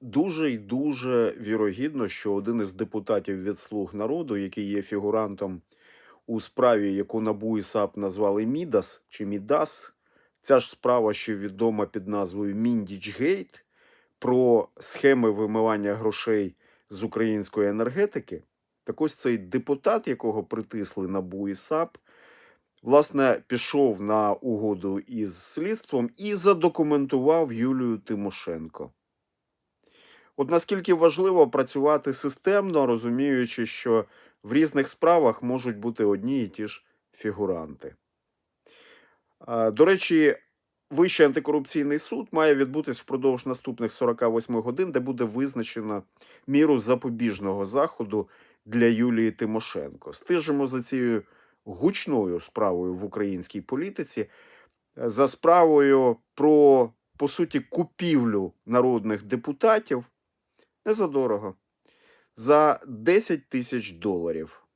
дуже й дуже вірогідно, що один із депутатів від Слуг народу, який є фігурантом у справі, яку НАБУ і САП назвали Мідас чи Мідас, ця ж справа, що відома під назвою Міндічгейт, про схеми вимивання грошей з української енергетики. Так ось цей депутат, якого притисли НАБУ і САП, власне, пішов на угоду із слідством і задокументував Юлію Тимошенко. От наскільки важливо працювати системно, розуміючи, що в різних справах можуть бути одні і ті ж фігуранти. До речі, Вищий антикорупційний суд має відбутись впродовж наступних 48 годин, де буде визначено міру запобіжного заходу для Юлії Тимошенко. Стежимо за цією гучною справою в українській політиці, е, за справою про, по суті, купівлю народних депутатів не за дорого, за 10 тисяч доларів.